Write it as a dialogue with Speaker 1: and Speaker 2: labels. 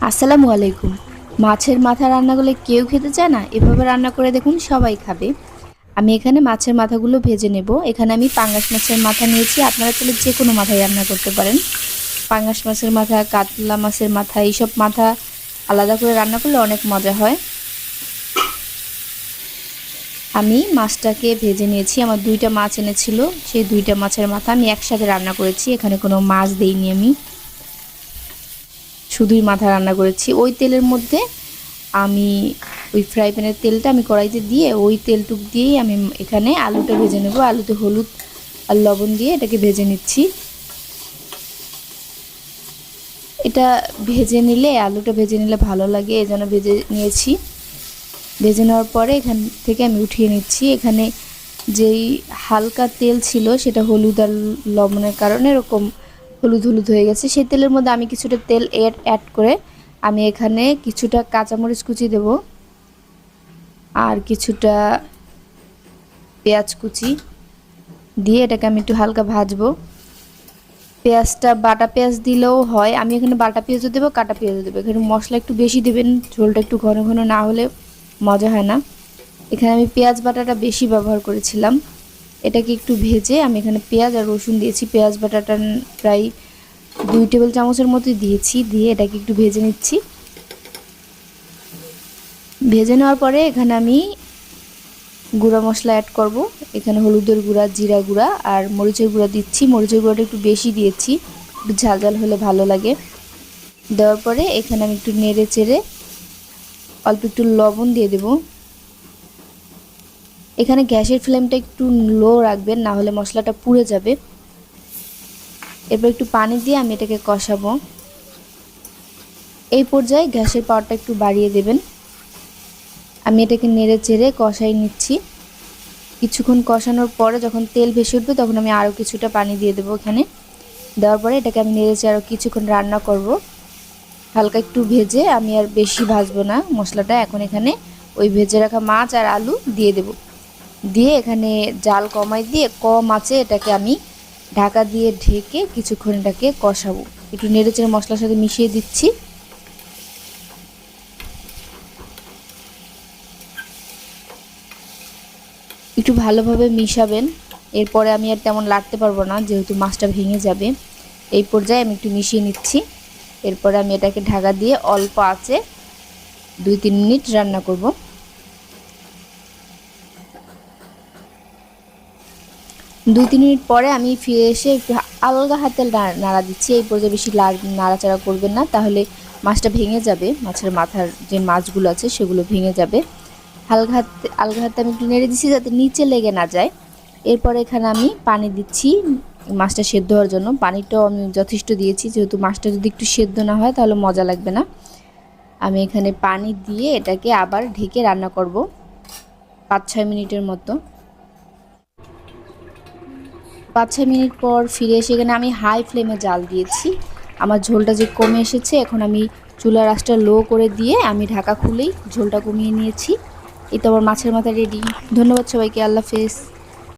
Speaker 1: আসসালামু আলাইকুম। মাছের মাথা রান্নাগুলো কেউ খেতে চায় না? এভাবে রান্না করে দেখুন সবাই খাবে। আমি এখানে মাছের মাথাগুলো ভেজে নেব। এখানে আমি পাঙ্গাস মাছের মাথা নিয়েছি। আপনারা চাইলে যে কোনো মাথায় রান্না করতে পারেন। পাঙ্গাস মাছের মাথা, কাতলা মাছের মাথা, এইসব মাথা আলাদা করে রান্না করলে অনেক মজা হয়। আমি মাছটাকে ভেজে নিয়েছি। আমার দুইটা মাছ এনেছিল। সেই দুইটা মাছের মাথা আমি একসাথে রান্না করেছি। এখানে কোনো মাছ দেইনি আমি। শুধুই মাথা রান্না করেছি। ওই তেলের মধ্যে আমি ওই ফ্রাই প্যানের তেলটা আমি কড়াইতে দিয়ে ওই তেলটুক দিয়েই আমি এখানে আলুটা ভেজে নেব। আলুতে হলুদ আর লবণ দিয়ে এটাকে ভেজে নিচ্ছি। এটা ভেজে নিলে, আলুটা ভেজে নিলে ভালো লাগে এই জন্য ভেজে নিয়েছি। ভেজে নেওয়ার পরে এখান থেকে আমি উঠিয়ে নিচ্ছি। এখানে যেই হালকা তেল ছিল সেটা হলুদ আর লবণের কারণে এরকম হলুদ হলুদ হয়ে গেছে। সেই তেলের মধ্যে আমি কিছুটা তেল এড অ্যাড করে আমি এখানে কিছুটা কাঁচামরিচ কুচি দেব আর কিছুটা পেঁয়াজ কুচি দিয়ে এটাকে আমি একটু হালকা ভাজবো। পেঁয়াজটা বাটা পেঁয়াজ দিলেও হয়। আমি এখানে বাটা পেঁয়াজও দেবো, কাটা পেঁয়াজও দেবো। এখানে মশলা একটু বেশি দেবেন, ঝোলটা একটু ঘন ঘন না হলে মজা হয় না। এখানে আমি পেঁয়াজ বাটাটা বেশি ব্যবহার করেছিলাম। এটাকে একটু ভেজে আমি এখানে পেঁয়াজ আর রসুন দিয়েছি। পেঁয়াজ বাটাটা প্রায় দুই টেবিল চামচের মতো দিয়েছি, দিয়ে এটাকে একটু ভেজে নিচ্ছি। ভেজে নেওয়ার পরে এখানে আমি গুঁড়া মশলা অ্যাড করব। এখানে হলুদের গুঁড়া, জিরা গুঁড়া আর মরিচের গুঁড়া দিচ্ছি। মরিচের গুঁড়াটা একটু বেশি দিয়েছি, একটু ঝাল ঝাল হলে ভালো লাগে। দেওয়ার পরে এখানে আমি একটু নেড়ে চেড়ে অল্প একটু লবণ দিয়ে দেব। এখানে গ্যাসের ফ্লেমটা একটু লো রাখবেন, না হলে মশলাটা পুড়ে যাবে। এরপর একটু পানি দিয়ে আমি এটাকে কষাবো। এই পর্যায়ে গ্যাসের পাওয়ারটা একটু বাড়িয়ে দেবেন। আমি এটাকে নেড়ে চেড়ে কষাই নিচ্ছি। কিছুক্ষণ কষানোর পরে যখন তেল ভেসে উঠবে, তখন আমি আরও কিছুটা পানি দিয়ে দেবো এখানে। দেওয়ার পরে এটাকে আমি নেড়ে চেড়ে আরও কিছুক্ষণ রান্না করব। হালকা একটু ভেজে আমি আর বেশি ভাজবো না মশলাটা। এখন এখানে ওই ভেজে রাখা মাছ আর আলু দিয়ে দেব। দিয়ে এখানে জাল কমাই দিয়ে কম আছে এটাকে আমি ঢাকা দিয়ে ঢেকে কিছুক্ষণ এটাকে কষাবো। একটু নেড়ে চেড়ে মশলার সাথে মিশিয়ে দিচ্ছি। একটু ভালোভাবে মিশাবেন। এরপরে আমি আর তেমন লাড়তে পারব না, যেহেতু মাছটা ভেঙে যাবে। এই পর্যায়ে আমি একটু মিশিয়ে নিচ্ছি। এরপরে আমি এটাকে ঢাকা দিয়ে অল্প আছে দুই তিন মিনিট রান্না করব। দুই তিন মিনিট পরে আমি ফিরে এসে একটু আলগা হাতে নাড়া দিচ্ছি। এই পর্যায়ে বেশি নাড়াচাড়া করবেন না। তাহলে মাছটা ভেঙে যাবে। মাছের মাথার যে মাছগুলো আছে, সেগুলো ভেঙে যাবে। হালকা হাতে, আলগা হাতে আমি একটু নেড়ে দিচ্ছি যাতে নিচে লেগে না যায়। এরপর এখানে আমি পানি দিচ্ছি মাছটা সেদ্ধ হওয়ার জন্য। পানিটাও আমি যথেষ্ট দিয়েছি। যেহেতু মাছটা যদি একটু সেদ্ধ না হয়, তাহলে মজা লাগবে না। আমি এখানে পানি দিয়ে এটাকে আবার ঢেকে রান্না করব। পাঁচ ছয় মিনিটের মতো। পাঁচ, ছয় মিনিট পর ফিরে এসে এখানে আমি হাই ফ্লেমে জাল দিয়েছি। আমার ঝোলটা যে কমে এসেছে, এখন আমি চুলার আঁচটা লো করে দিয়ে আমি ঢাকা খুলেই ঝোলটা কমিয়ে নিয়েছি। এই তো আমার মাছের মাথা রেডি ধন্যবাদ সবাইকে, আল্লাহ হাফেজ।